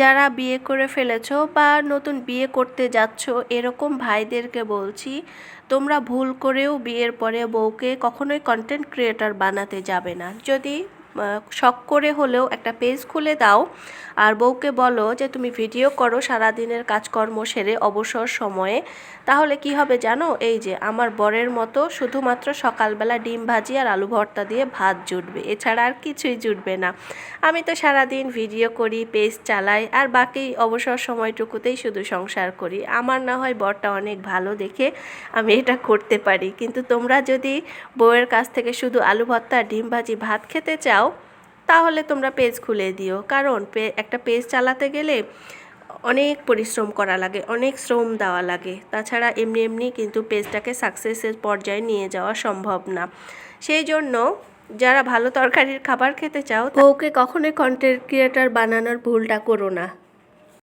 যারা বিয়ে করে ফেলেছ বা নতুন বিয়ে করতে যাচ্ছ, এরকম ভাইদেরকে বলছি, তোমরা ভুল করেও বিয়ের পরে বউকে কখনোই কন্টেন্ট ক্রিয়েটর বানাতে যাবে না। যদি শখ করে হলেও একটা পেজ খুলে দাও। আর বউকে বলো যে, তুমি ভিডিও করো সারাদিনের কাজকর্ম সেরে অবসর সময়ে। তাহলে কি হবে জানো? এই যে, আমার বরের মতো শুধুমাত্র সকালবেলা ডিম ভাজি আর আলু ভর্তা দিয়ে ভাত জুটবে। এছাড়া আর কিছুই জুটবে না। আমি তো সারাদিন ভিডিও করি পেজ চালাই, আর বাকি অবসর সময়টুকুতেই শুধু সংসার করি। আমার না হয় বরটা অনেক ভালো দেখে আমি এটা করতে পারি। কিন্তু তোমরা যদি বউয়ের কাছ থেকে শুধু আলু ভর্তা, ডিম ভাজি, ভাত খেতে চাও তাহলে তোমরা পেজ খুলে দিও। কারণ একটা পেজ চালাতে গেলে অনেক পরিশ্রম করা লাগে, অনেক শ্রম দেওয়া লাগে। তাছাড়া এমনি এমনি কিন্তু পেজটাকে সাকসেসের পর্যায়ে নিয়ে যাওয়া সম্ভব না। সেই জন্য যারা ভালো তরকারির খাবার খেতে চাও ওকে কখনোই কন্টেন্ট ক্রিয়েটার বানানোর ভুলটা করো না।